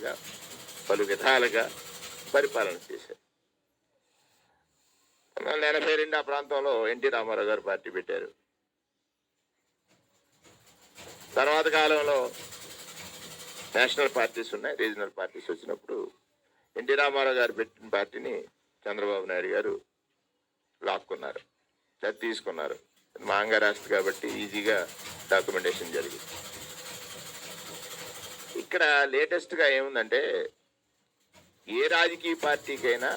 రకాలుగా పలు విధాలుగా పరిపాలన చేశారు పంతొమ్మిది ఎనభై రెండు ఆ ప్రాంతంలో ఎన్టీ రామారావు గారు పార్టీ పెట్టారు. తర్వాత కాలంలో నేషనల్ పార్టీస్ ఉన్నాయి రీజనల్ పార్టీస్ వచ్చినప్పుడు ఎన్టీ రామారావు గారు పెట్టిన పార్టీని చంద్రబాబు నాయుడు గారు లాక్కున్నారు అది తీసుకున్నారు. మాంగ అంగారాష్ట్ర కాబట్టి ఈజీగా డాక్యుమెంటేషన్ జరిగింది. ఇక్కడ లేటెస్ట్గా ఏముందంటే ఏ రాజకీయ పార్టీకైనా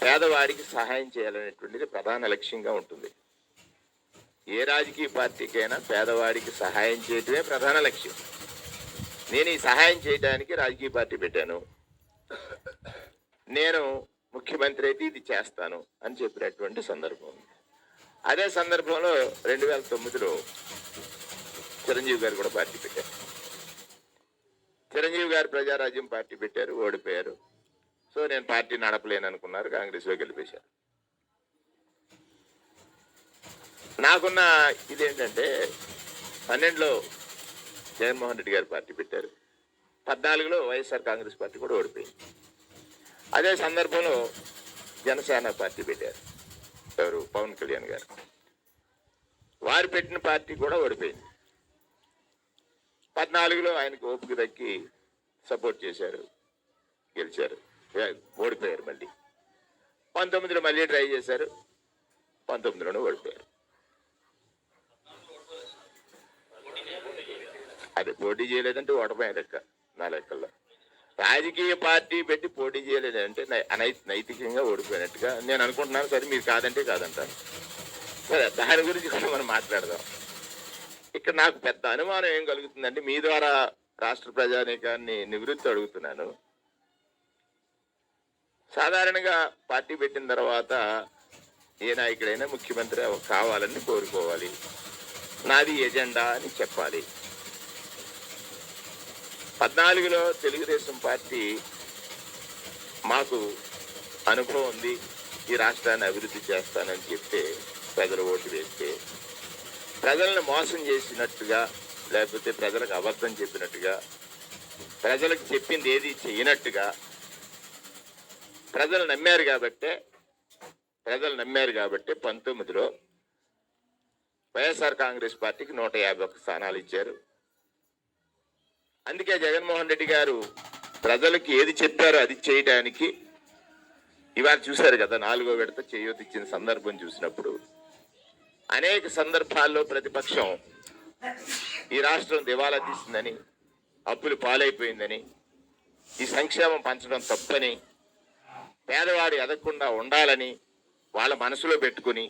పేదవాడికి సహాయం చేయాలనేటువంటిది ప్రధాన లక్ష్యంగా ఉంటుంది. ఏ రాజకీయ పార్టీకైనా పేదవాడికి సహాయం చేయటమే ప్రధాన లక్ష్యం. నేను ఈ సహాయం చేయడానికి రాజకీయ పార్టీ పెట్టాను. నేను ముఖ్యమంత్రి అయితే ఇది చేస్తాను అని చెప్పినటువంటి సందర్భం ఉంది. అదే సందర్భంలో రెండు వేల తొమ్మిదిలో చిరంజీవి గారు కూడా పార్టీ పెట్టారు. చిరంజీవి గారు ప్రజారాజ్యం పార్టీ పెట్టారు ఓడిపోయారు. సో నేను పార్టీ నడపలేను అనుకున్నారు కాంగ్రెస్లో గెలిపేశారు. నాకున్న ఇదేంటంటే పన్నెండులో జగన్మోహన్ రెడ్డి గారు పార్టీ పెట్టారు. పద్నాలుగులో వైఎస్ఆర్ కాంగ్రెస్ పార్టీ కూడా ఓడిపోయింది. అదే సందర్భంలో జనసేన పార్టీ పెట్టారు. ఎవరు? పవన్ కళ్యాణ్ గారు. వారు పెట్టిన పార్టీ కూడా ఓడిపోయింది. పద్నాలుగులో ఆయనకు ఓపిక దక్కి సపోర్ట్ చేశారు గెలిచారు. ఓడిపోయారు మళ్ళీ. పంతొమ్మిదిలో మళ్ళీ ట్రై చేశారు పంతొమ్మిదిలోనే ఓడిపోయారు. అది పోటీ చేయలేదంటే ఓటమే లెక్క నా లెక్కల్లో. రాజకీయ పార్టీ పెట్టి పోటీ చేయలేదంటే అనై నైతికంగా ఓడిపోయినట్టుగా నేను అనుకుంటున్నాను సరే మీరు కాదంటే కాదంటాను సరే దాని గురించి కూడా మనం మాట్లాడదాం. ఇక్కడ నాకు పెద్ద అనుమానం ఏం కలుగుతుందంటే మీ ద్వారా రాష్ట్ర ప్రజానీకాన్ని నివృత్తి అడుగుతున్నాను. సాధారణంగా పార్టీ పెట్టిన తర్వాత ఏ నాయకుడైనా ముఖ్యమంత్రి కావాలని కోరుకోవాలి. నాది ఎజెండా అని చెప్పాలి. పద్నాలుగులో తెలుగుదేశం పార్టీ మాకు అనుభవం ఉంది ఈ రాష్ట్రాన్ని అభివృద్ధి చేస్తానని చెప్తే ప్రజలు ఓటు వేస్తే ప్రజలను మోసం చేసినట్టుగా లేకపోతే ప్రజలకు అబద్ధం చెప్పినట్టుగా ప్రజలకు చెప్పింది ఏది చేయనట్టుగా ప్రజలు నమ్మారు కాబట్టే ప్రజలు నమ్మారు కాబట్టి పంతొమ్మిదిలో వైఎస్ఆర్ కాంగ్రెస్ పార్టీకి నూట యాభై ఒక్క స్థానాలు ఇచ్చారు. అందుకే జగన్మోహన్ రెడ్డి గారు ప్రజలకు ఏది చెప్పారో అది చేయడానికి ఇవాళ చూశారు కదా నాలుగో విడత చేయూత ఇచ్చిన సందర్భం చూసినప్పుడు. అనేక సందర్భాల్లో ప్రతిపక్షం ఈ రాష్ట్రం దివాలా తీసిందని అప్పులు పాలైపోయిందని ఈ సంక్షేమం పంచడం తప్పని పేదవాడు ఎదగకుండా ఉండాలని వాళ్ళ మనసులో పెట్టుకుని